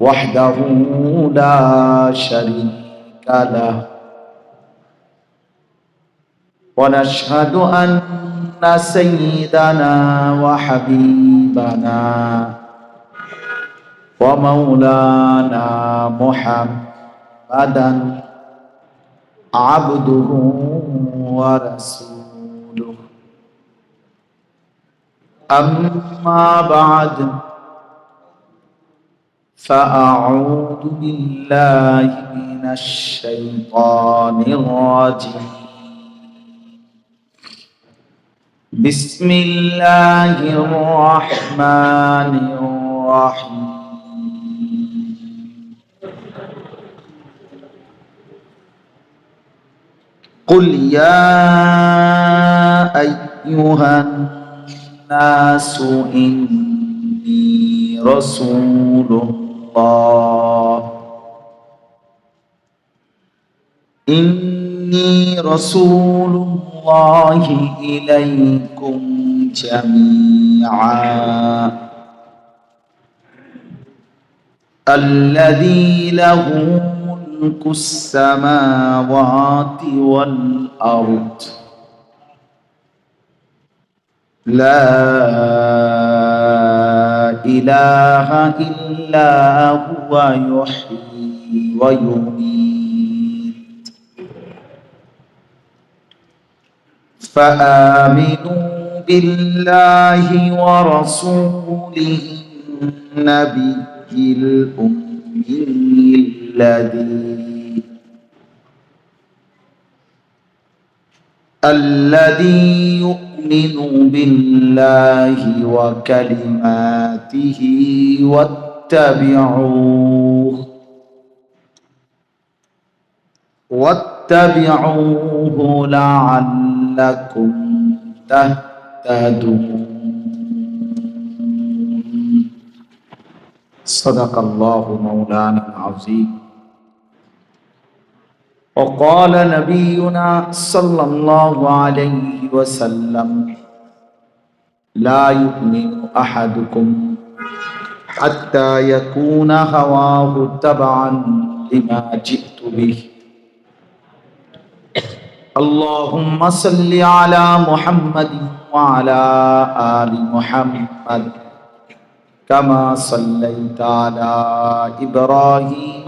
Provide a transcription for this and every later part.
وحده لا شريك له ونشهد أن سيدنا وحبيبنا ومولانا محمدا عبده ورسوله أما بعد فأعوذ بالله من الشيطان الرجيم. بسم الله الرحمن الرحيم. قل يا أيها الناس إني رسول الله. إني رسول الله إليكم جميعا. الذي له ملك السماوات والأرض. لا إله إلا هو يحيي ويميت. فآمنوا بالله ورسوله النبي الأمي الذي الذي يؤمن بالله وكلماته واتبعوه واتبعوه لعلكم تهتدون. صدق الله مولانا العظيم. وقال نبينا صلى الله عليه وسلم لا يؤمن أحدكم حتى يكون هواه تبعا لما جئت به. اللهم صل على محمد وعلى آل محمد كما صليت على إبراهيم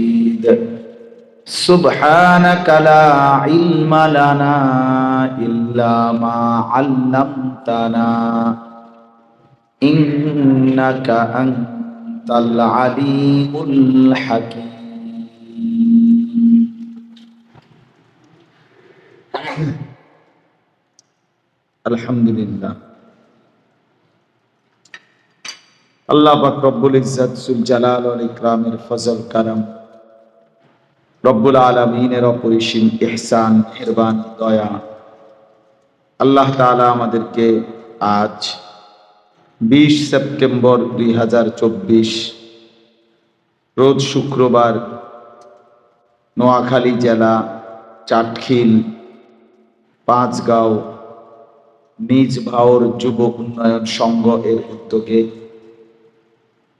سبحانك لا علم لنا إلا ما علمتنا إنك أنت العليم الحكيم الحمد لله আল্লাহ পাক রব্বুল ইজ্জত সুল জালাল ওয়াল ইকরামের ফজল কারাম রব্বুল আলমিনের অপরিসীম ইহসান, মেহরবান, দয়া। আল্লাহ তাআলা আমাদেরকে আজ বিশ সেপ্টেম্বর দুই হাজার চব্বিশ, রোজ শুক্রবার নোয়াখালী জেলা চাটখিল, পাঁচগাঁও নিজ ভাওর যুব উন্নয়ন সংঘ এর উদ্যোগে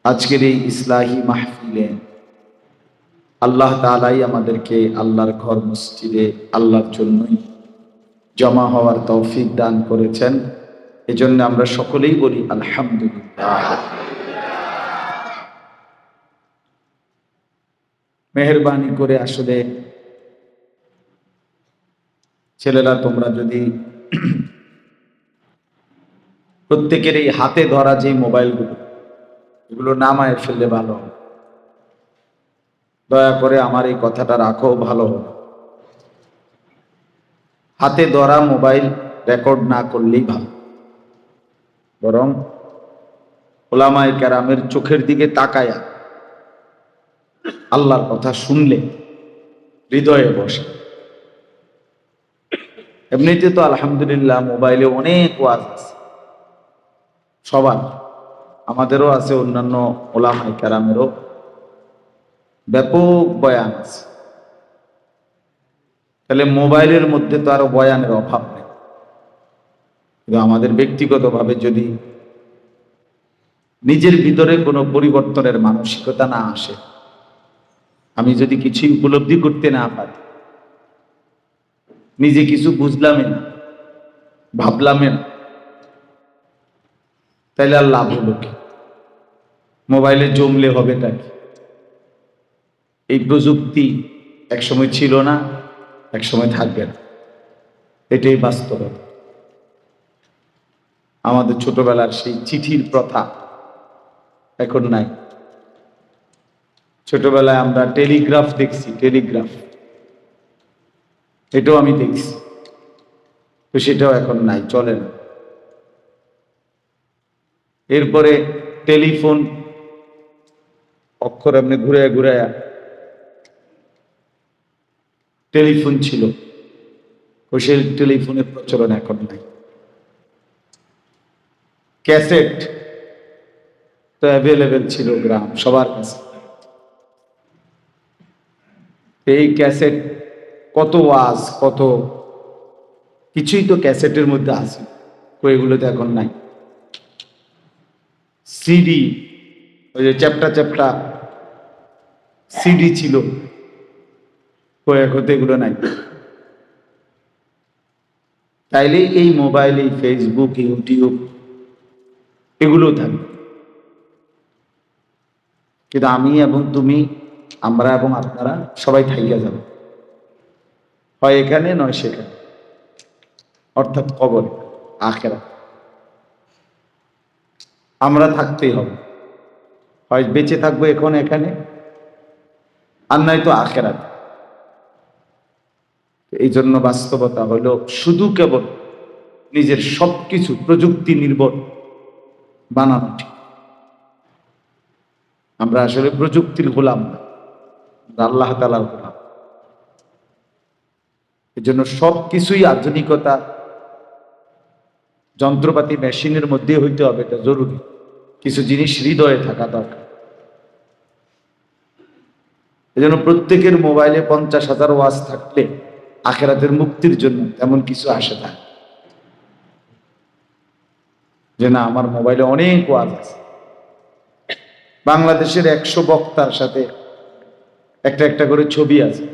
আজকের এই ইসলাহী মাহফিলে আল্লাহ তালাই আমাদেরকে আল্লাহর ঘর মসজিদে আল্লাহর জন্যই জমা হওয়ার তৌফিক দান করেছেন এজন্য আমরা সকলেই বলি আলহামদুলিল্লাহ মেহরবানি করে আসলে ছেলেরা তোমরা যদি প্রত্যেকের এই হাতে ধরা যে মোবাইলগুলো, এগুলো নামায় ফেললে ভালো হবে। দয়া করে আমার এই কথাটা রাখো, ভালো হাতে ধরা মোবাইল রেকর্ড না করলেই ভালো। বরং ওলামায় ক্যারামের চোখের দিকে তাকায়া আল্লাহর কথা শুনলে হৃদয়ে বসে। এমনিতে তো আলহামদুলিল্লাহ মোবাইলে অনেক ওয়াজ আছে। সবার। আমাদেরও আছে, অন্যান্য ওলামাই ক্যারামেরও ব্যাপক বয়ান আছে। তাহলে মোবাইলের মধ্যে তো আরও বয়ানের অভাব নেই। কিন্তু আমাদের ব্যক্তিগতভাবে যদি নিজের ভিতরে কোনো পরিবর্তনের মানসিকতা না আসে, আমি যদি কিছু উপলব্ধি করতে না পারি, নিজে কিছু বুঝলামই না, ভাবলামই না তাইলে আর লাভ হলো কি? মোবাইলে জমলে হবেটা কি? এই প্রযুক্তি একসময় ছিল না, একসময় থাকবে না। এটাই বাস্তবতা আমাদের ছোটবেলার সেই চিঠির প্রথা এখন নাই। ছোটবেলায় আমরা টেলিগ্রাফ দেখছি, টেলিগ্রাফ। এটাও আমি দেখছি। তো সেটাও এখন নাই, চলে না। এরপরে টেলিফোন অক্ষর আপনি ঘুরে ঘুরে টেলিফোন ছিল। তো সেই টেলিফোনের প্রচলন এখন নাই। ক্যাসেট তো অ্যাভেলেবেল ছিল গ্রাম, সবার কাছে। এই ক্যাসেট কত ওয়াজ কত কিছুই তো ক্যাসেটের মধ্যে আছে, তো এগুলো তো এখন নাই। সিডি ওই যে চ্যাপটা চ্যাপটা সিডি ছিল। তো এখন তো এগুলো নাই। তাইলে এই মোবাইল ফেসবুক ইউটিউব এগুলো থাকবে। কিন্তু আমি এবং তুমি, আমরা এবং আপনারা সবাই থাইয়া যাব। হয় এখানে, নয় সেখানে। অর্থাৎ কবর আখেরা আমরা থাকতেই হবে। হয় বেঁচে থাকব এখন এখানে, আর নয় তো আখেরাত। এই জন্য বাস্তবতা হলো শুধু কেবল নিজের সবকিছু প্রযুক্তি নির্ভর বানানো ঠিক। আমরা আসলে প্রযুক্তির গোলাম না আল্লাহ তালার গোলাম। এই জন্য সব কিছুই আধুনিকতা, যন্ত্রপাতি, মেশিনের মধ্যে হইতে হবে, এটা জরুরি। কিছু জিনিস হৃদয়ে থাকা দরকার। এই জন্য প্রত্যেকের মোবাইলে পঞ্চাশ হাজার ওয়াজ থাকলে আখেরাতের মুক্তির জন্য তেমন কিছু আসে না। যে না, আমার মোবাইলে অনেক ওয়াজ আছে। বাংলাদেশের একশো বক্তার সাথে একটা একটা করে ছবি আছে।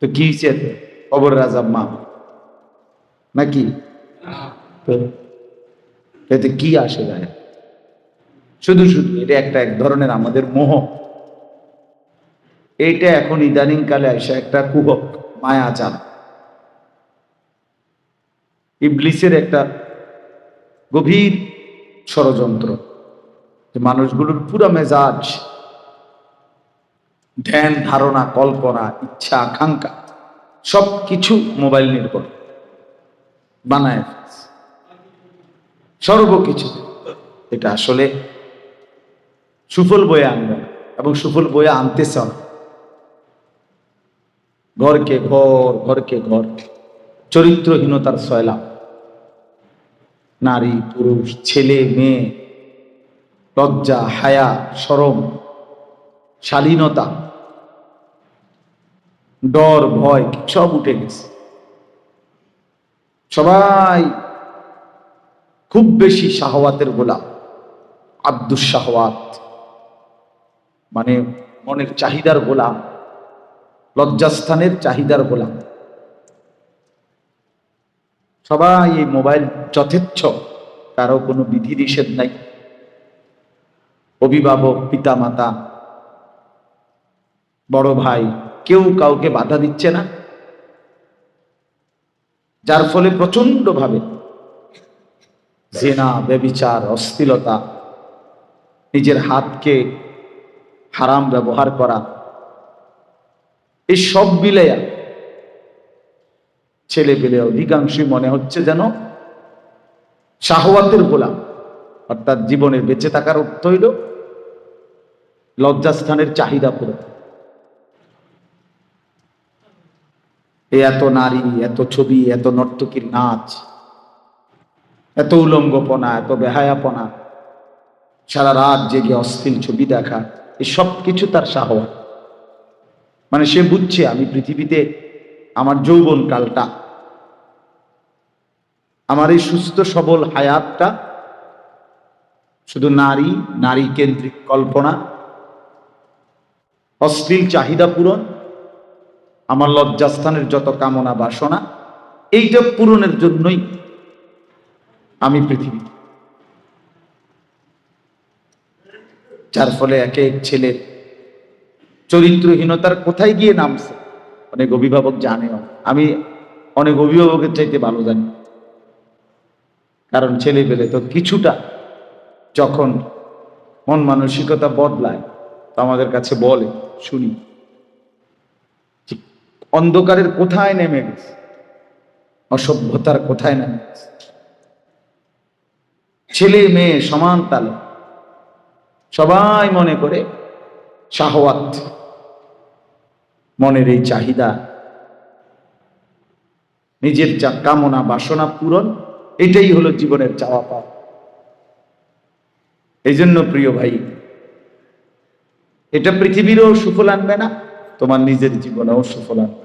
তো কি চেতে কবর রাজা মা। নাকি? তো এতে কি আসে যায়? শুধু শুধু এটা একটা এক ধরনের আমাদের মোহ। এইটা এখন ইদানিং কালে আসে একটা কুহক। মায়াজাল ইবলিসের একটা গভীর ষড়যন্ত্র যে মানুষগুলোর পুরা মেজাজ, ধ্যান, ধারণা, কল্পনা, ইচ্ছা, আকাঙ্ক্ষা সব কিছু মোবাইল নির্ভর বানায়। সর্বকিছু এটা আসলে সুফল বয়ে আনবে এবং সুফল বয়ে আনতেছে না ঘরকে ঘর ঘরকে ঘর, চরিত্রহীনতার সয়লা নারী, পুরুষ, ছেলে, মেয়ে, লজ্জা, হায়া, সরম, শালীনতা, ডর, ভয়, সব উঠে গেছে। সবাই খুব বেশি শাহওয়াতের গোলাম, আব্দুস শাহওয়াত মানে মনের চাহিদার গোলাম। লজ্জাস্থানের চাহিদার গোলাম। সবাই এই মোবাইল যথেচ্ছ কারও কোনো বিধি নিষেধ নাই। অভিভাবক পিতা মাতা বড় ভাই, কেউ কাউকে বাধা দিচ্ছে না। যার ফলে প্রচণ্ড ভাবে জেনা বেবিচার অস্থিলতা, নিজের হাতকে হারাম ব্যবহার করা এই সব মিলেয়া ছেলে পেলে অধিকাংশই মনে হচ্ছে যেন শাহওয়াতের গোলাম। অর্থাৎ জীবনের বেঁচে থাকার অর্থ হইল লজ্জাস্থানের চাহিদা পুরো এই এত নারী, এত ছবি, এত নর্তকীর নাচ, এত উলঙ্গপনা, এত বেহায়াপনা, সারা রাত জেগে অস্থির ছবি দেখা, এসব কিছু তার সাহওয়াত মানে সে বুঝছে আমি পৃথিবীতে আমার যৌবন কালটা আমার এই সুস্থ সবল হায়াতটা শুধু নারী নারী কেন্দ্রিক কল্পনা, অশ্লীল চাহিদা পূরণ, আমার লজ্জাস্থানের যত কামনা বাসনা, এইটা পূরণের জন্যই আমি পৃথিবী যার ফলে এক এক ছেলের চরিত্রহীনতার কোথায় গিয়ে নামছে? অনেক অভিভাবক জানেও। আমি অনেক অভিভাবকের চাইতে ভালো জানি। কারণ ছেলে পেলে তো কিছুটা যখন মন মানসিকতা বদলায়, তো আমাদের কাছে বলে, শুনি। অন্ধকারের কোথায় নেমে গেছে? অসভ্যতার কোথায় নেমে গেছে? ছেলে মেয়ে সমান তালে সবাই মনে করে শাহওয়াত। মনের এই চাহিদা, নিজের যা কামনা, বাসনা পূরণ, এটাই হলো জীবনের চাওয়া পাওয়া। এই জন্য প্রিয় ভাই, এটা পৃথিবীরও সুফল আনবে না, তোমার নিজের জীবনেও সুফল আনবে।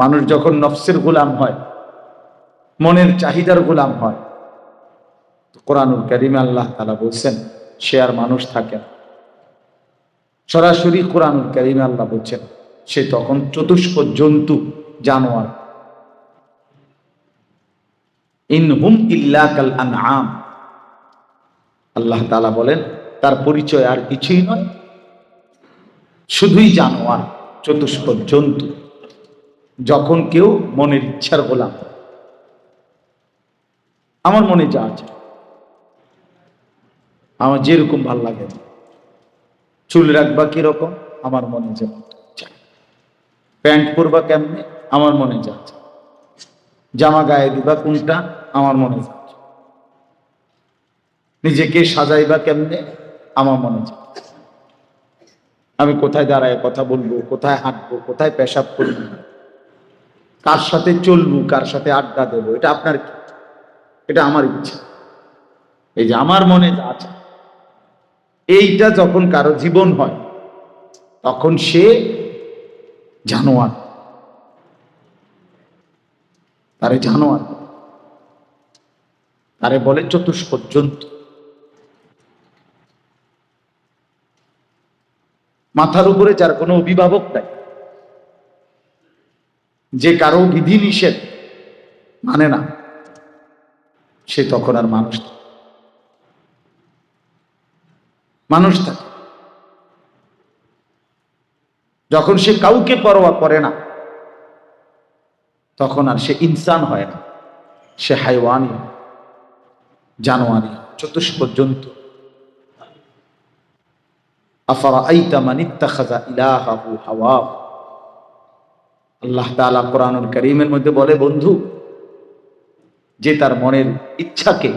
মানুষ যখন নফসের গোলাম হয়, মনের চাহিদার গোলাম হয় কোরআনুল করিমে আল্লাহ তালা বলছেন, সে আর মানুষ থাকে না। সরাসরি কোরআনুল করিমে আল্লাহ বলছেন, সে তখন চতুষ্প জন্তু, জানোয়ার। ইনহুম ইল্লাকাল আনআম। আল্লাহ তাআলা বলেন, তার পরিচয় আর কিছুই নয়। শুধুই জানোয়ার চতুষ্প জন্তু। যখন কেউ মনের ইচ্ছার গোলাম। আমার মনে যা আছে, আমার যেরকম ভালো লাগে চুল রাখবা কীরকম? আমার মনে যেমন প্যান্ট পরবা কেমনে? আমার মনে যা জামা গায়ে দিবা কোনটা? আমার মনে যাচ্ছে। নিজেকে সাজাইবা কেমনে? আমার মনে যাচ্ছে। আমি কোথায় দাঁড়ায় কথা বলব? কোথায় হাঁটবো? কোথায় পেশাব করব? কার সাথে চলবো? কার সাথে আড্ডা দেবো? এটা আপনার এটা আমার ইচ্ছা। এই যে আমার মনে যা আছে এইটা যখন কারও জীবন হয়, তখন সে জানোয়ার। তারে জানোয়ার। তারে বলে চতুষ্প জন্তু মাথার উপরে যার কোনো অভিভাবক নাই, যে কারও বিধি নিষেধ মানে না, সে তখন আর মানুষ থাকে। মানুষ থাকে। যখন সে কাউকে পরোয়া করে না, তখন আর সে ইনসান হয় না। সে হাইওয়ানি, জানোয়ারি, চতুষ্প জন্তু। আল্লাহ কোরআনুল কারীমের মধ্যে বলে, বন্ধু, যে তার মনের ইচ্ছাকে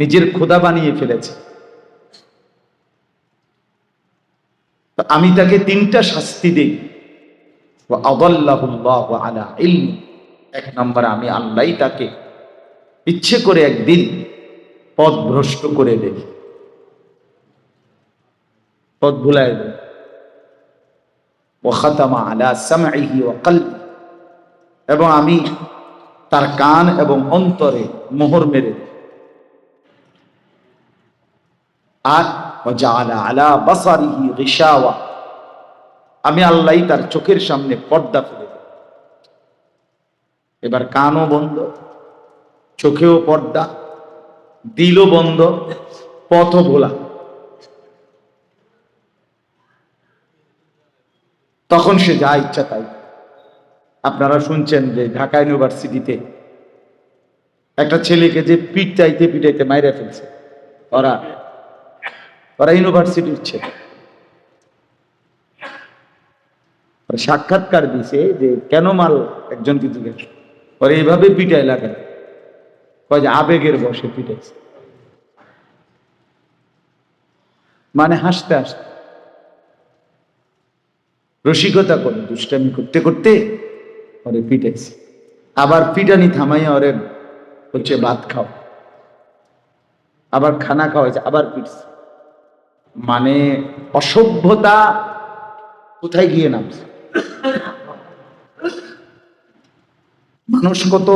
নিজের খোদা বানিয়ে ফেলেছে আমি তাকে তিনটা শাস্তি দিই। আলা এক নম্বরে, আমি আল্লাহ তাকে ইচ্ছে করে একদিন পথ ভ্রষ্ট করে দেই পথ ভুলায় দেয়। ও খাতামা আলা সামঈহি ওয়া এবং আমি তার কান এবং অন্তরে মোহর মেরে আর আমি আল্লাহ তার চোখের সামনে পর্দা ফেলে এবার কানও বন্ধ, চোখেও পর্দা, দিলও বন্ধ পথ ভোলা। তখন সে যা ইচ্ছা তাই। আপনারা শুনছেন যে ঢাকা ইউনিভার্সিটিতে একটা ছেলেকে যে পিটাইতে পিটাইতে মাইরে ফেলছে, ওরা ওরা ইউনিভার্সিটির ছেলে। সাক্ষাৎকার দিছে যে, কেন মাল একজন কিছু ওরা এইভাবে পিটাই লাগে কয় যে, আবেগের বসে পিটাইছে। মানে হাসতে হাসতে। রসিকতা করে, দুষ্টামি করতে করতে ওরে পিটাইছে। আবার পিটানি থামাইয়া ওরে হচ্ছে ভাত খাও। আবার খানা খাওয়াইছে, আবার পিটছে মানে অসভ্যতা কোথায় গিয়ে নামছে? মানুষ কত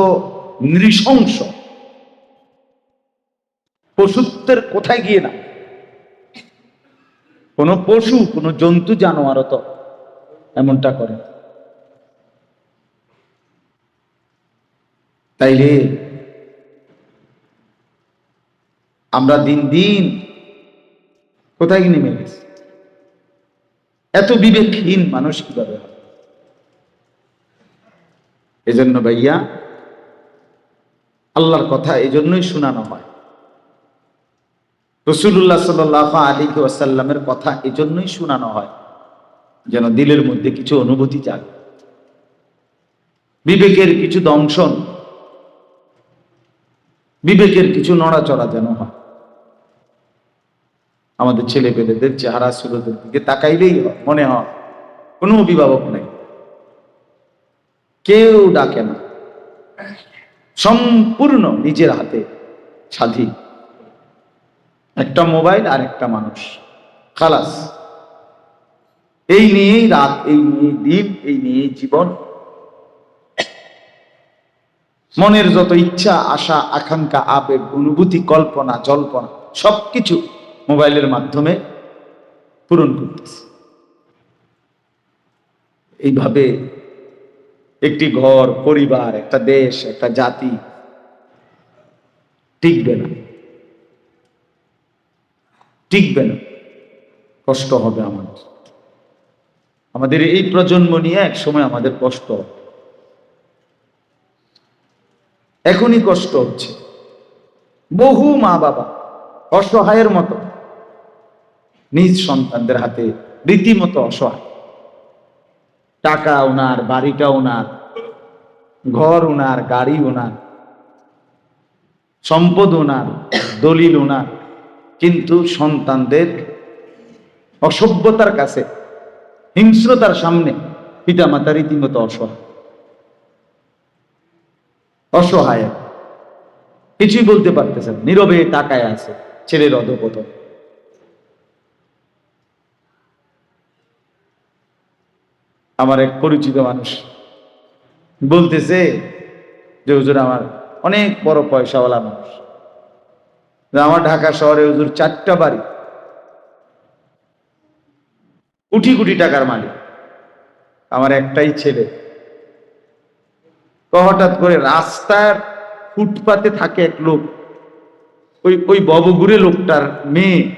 নৃশংস পশুত্বের কোথায় গিয়ে না কোন পশু, কোন জন্তু জানোয়ার তো এমনটা করে। তাইলে আমরা দিন দিন কোথায় নেমে গেছি? এত বিবেকহীন মানুষ কীভাবে হয় এজন্য ভাইয়া, আল্লাহর কথা এজন্যই শোনানো হয়। রসুল্লাহ সাল আলী ওয়াসাল্লামের কথা এজন্যই শোনানো হয়, যেন দিলের মধ্যে কিছু অনুভূতি জাগে। বিবেকের কিছু দংশন, বিবেকের কিছু নড়াচড়া যেন হয়। আমাদের ছেলে পেলেদের চেহারা সুরতের দিকে তাকাইলেই মনে হয় কোনো অভিভাবক নেই। কেউ ডাকে না। সম্পূর্ণ নিজের হাতে স্বাধীন। একটা মোবাইল আর একটা মানুষ। খালাস। এই নিয়েই রাত, এই নিয়ে দিন, এই নিয়েই জীবন। মনের যত ইচ্ছা, আশা, আকাঙ্ক্ষা, আবেগ, অনুভূতি, কল্পনা, জল্পনা, সবকিছু মোবাইলের মাধ্যমে পূরণ করতেছে। এইভাবে একটি ঘর, পরিবার, একটা দেশ, একটা জাতি টিকবে না। টিকবে না। কষ্ট হবে আমাদের। আমাদের এই প্রজন্ম নিয়ে এক সময় আমাদের কষ্ট এখনই কষ্ট হচ্ছে। বহু মা বাবা অসহায়ের মতো নিজ সন্তানদের হাতে রীতিমতো অসহায়। টাকা ওনার বাড়িটা ওনার ঘর ওনার গাড়ি ওনার সম্পদ ওনার দলিল ওনার কিন্তু সন্তানদের অসভ্যতার কাছে, হিংস্রতার সামনে পিতামাতা রীতিমতো অসহায়। অসহায়। কিছুই বলতে পারতেছেন নীরবে তাকায় আছে ছেলের অধপতন। আমার এক পরিচিত মানুষ বলতেছে যে, হুজুর, আমার অনেক বড় পয়সাওয়ালা মানুষ। আমার ঢাকা শহরে হুজুর চারটা বাড়ি। কোটি কোটি টাকার মালিক। আমার একটাই ছেলে। হঠাৎ করে রাস্তার ফুটপাতে থাকে এক লোক। ওই ওই ববগুড়ে লোকটার মেয়ে।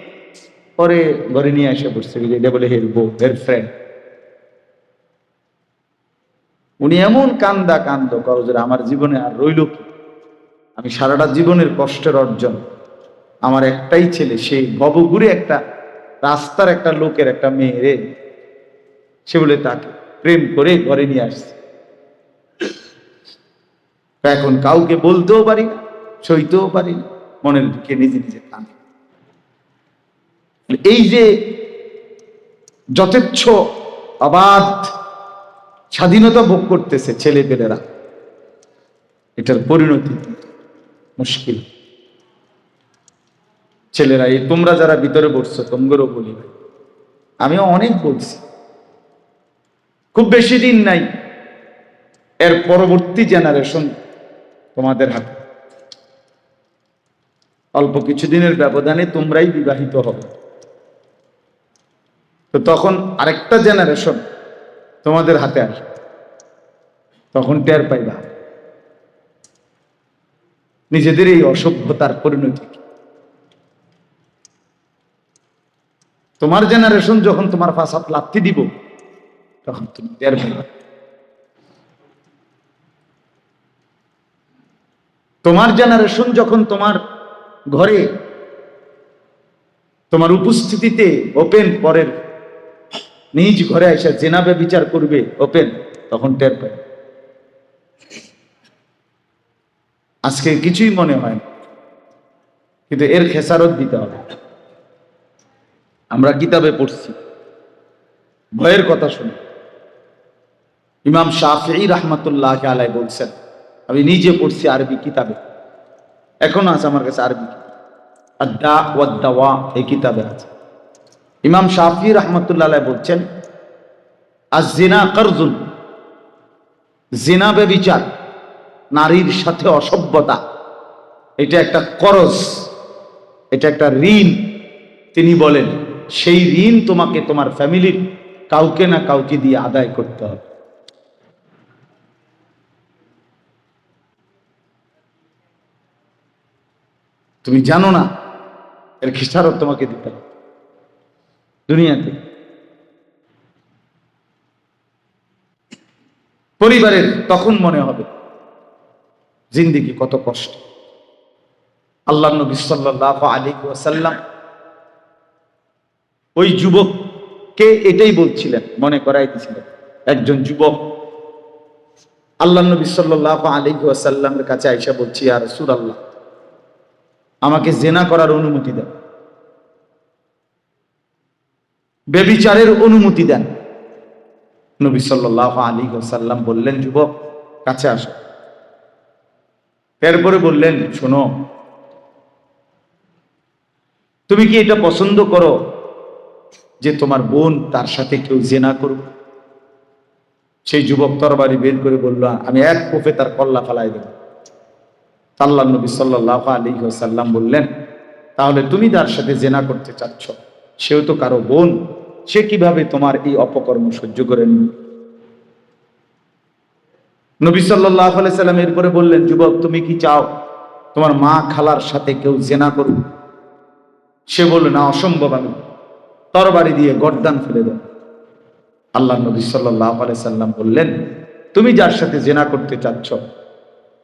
পরে ঘরে নিয়ে এসে বসছে। এটা বলে হের হের ফ্রেন্ড উনি এমন কান্দা কান্দ কজের আমার জীবনে আর রইল কি? আমি সারাটা জীবনের কষ্টের অর্জন। আমার একটাই ছেলে, সেই ভবঘুরে একটা, রাস্তার একটা লোকের একটা মেয়ে রে। সে বলে, তাকে প্রেম করে ঘরে নিয়ে আসছে। এখন কাউকে বলতেও পারি না, সইতেও পারি না মনের দিকে নিজে নিজে কাঁদে। এই যে যথেচ্ছ অবাধ স্বাধীনতা ভোগ করতেছে ছেলে পেলেরা। এটার পরিণতি মুশকিল। ছেলেরা, এই তোমরা যারা ভিতরে বসছো তোমরাও বলি আমিও অনেক বলছি। খুব বেশি দিন নাই, এর পরবর্তী জেনারেশন তোমাদের হাতে। অল্প কিছুদিনের ব্যবধানে তোমরাই বিবাহিত হবে। তো তখন আরেকটা জেনারেশন তোমাদের হাতে আসবে তখন টের পাইবা। নিজেদের এই অসভ্যতার পরিণতি তোমার জেনারেশন যখন তোমার ফাঁসাত লাথি দিব, তখন তুমি টের পাইবা। তোমার জেনারেশন যখন তোমার ঘরে, তোমার উপস্থিতিতে ওপেন পরের নিজ ঘরে এসে জেনাবে বিচার করবে, ওপেন, তখন টের পায়। আজকে কিছুই মনে হয় না, কিন্তু এর খেসারত দিতে হবে। আমরা কিতাবে পড়ছি, ভয়ের কথা শুনি। ইমাম শাফি রহমতুল্লাহ আলাই বলছেন, আমি নিজে পড়ছি আরবি কিতাবে। এখনও আছে আমার কাছে আরবি আর আদা ওয়াদ্দাওয়া এই কিতাবে আছে। ইমাম শাফি রহমতুল্লাহ বলছেন আজ জিনা কারজুন জিনা বেবিচার, নারীর সাথে অসভ্যতা, এটা একটা করজ, এটা একটা ঋণ। তিনি বলেন, সেই ঋণ তোমাকে তোমার ফ্যামিলির কাউকে না কাউকে দিয়ে আদায় করতে হবে। তুমি জানো না, এর খিসারত তোমাকে দিতে হবে। দুনিয়াতে। পরিবারের তখন মনে হবে, জিন্দিগি কত কষ্ট। আল্লাহ নবী সাল্লাহ আলী ওয়াসাল্লাম ওই যুবককে এটাই বলছিলেন, মনে করাই দিছিলেন, একজন যুবক। আল্লাহ নবী সাল্লাহ আলী ওয়াসাল্লামের কাছে আইসা বলছি আর সুর আল্লাহ আমাকে জেনা করার অনুমতি দেন বেবিচারের অনুমতি দেন। নবী সাল্লাহ আলী সাল্লাম বললেন, যুবক, কাছে আসো। এরপরে বললেন, শোনো, তুমি কি এটা পছন্দ করো যে তোমার বোন তার সাথে কেউ জেনা করুক? সেই যুবক তরবারি বের করে বলল, আমি এক কোপে তার কল্লা ফালাই দেব। আল্লাহ নবী সাল্লাহ আলী সাল্লাম বললেন, তাহলে তুমি তার সাথে জেনা করতে চাচ্ছ। সেও তো কারও বোন। সে কীভাবে তোমার এই অপকর্ম সহ্য করে নিবে সাল্লাহ সাল্লাম এরপরে বললেন, যুবক, তুমি কি চাও তোমার মা খালার সাথে কেউ জেনা করুক? সে বলল, না, অসম্ভব আমি। তরবারি দিয়ে গরদান ফেলে দেন আল্লাহ নবী সাল্লাহ সাল্লাম বললেন, তুমি যার সাথে জেনা করতে চাচ্ছ,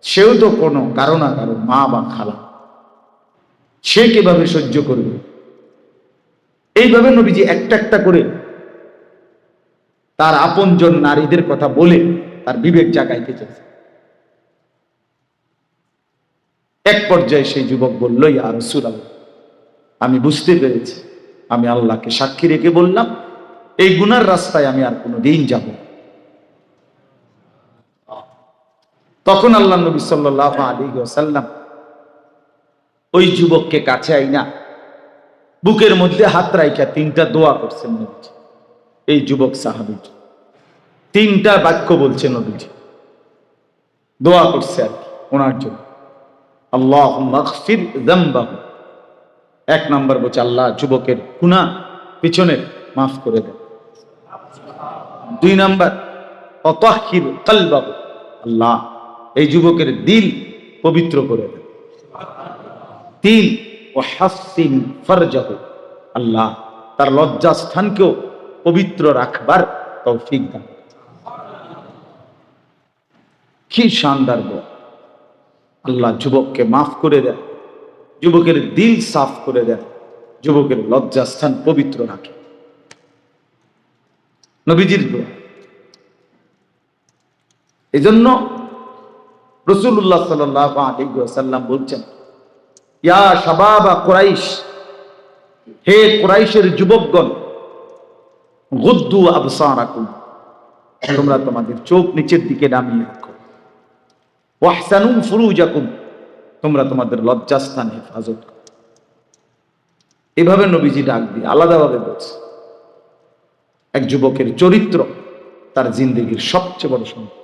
সেও তো কোনো কারও না কারও মা বা খালা। সে কীভাবে সহ্য করবে? এইভাবে নবীজি একটা একটা করে তার আপনজন নারীদের কথা বলে তার বিবেক জাগাইতে চেয়েছে এক পর্যায়ে সেই যুবক বলল আর সুরাল আমি বুঝতে পেরেছি। আমি আল্লাহকে সাক্ষী রেখে বললাম, এই গুনার রাস্তায় আমি আর কোনো দিন যাব তখন আল্লাহ নবী সাল্লাহ আলী সাল্লাম ওই যুবককে কাছে আইনা বুকের মধ্যে হাত রাইখা তিনটা দোয়া করছেন নবীজি। এই যুবক সাহাবিজি। তিনটা বাক্য বলছে নবীজি। দোয়া করছে আর কি, ওনার জন্য। আল্লাহ মগফির জাম্বাহু এক নম্বর বলছে, আল্লাহ যুবকের গুণা পিছনের মাফ করে দেন। দুই নাম্বার অতহির কালবাহু। আল্লাহ এই যুবকের দিল পবিত্র করে দেন। তিন ও হাসিন ফরজাহ। আল্লাহ তার লজ্জা স্থানকেও পবিত্র রাখবার তৌফিক দান কি শানদার গো আল্লাহ যুবককে মাফ করে দেন। যুবকের দিল সাফ করে দেন। যুবকের লজ্জাস্থান পবিত্র রাখে। নবীজির দোয়া। এই জন্য রসুল্লাহ সাল্লাম বলছেন ইয়া শাবাবা কোরাইশ, হে কোরাইশের যুবকগণ, গুদ্দু আবসারাকুম, তোমরা তোমাদের চোখ নিচের দিকে নামিয়ে রাখো। ওয়াহসানু ফুরুজাকুম, তোমরা তোমাদের লজ্জাস্থান হেফাজত করো। এভাবে নবীজি ডাক দিয়ে আলাদাভাবে বলছে, এক যুবকের চরিত্র তার তার জিন্দগির সবচেয়ে বড় সম্পদ।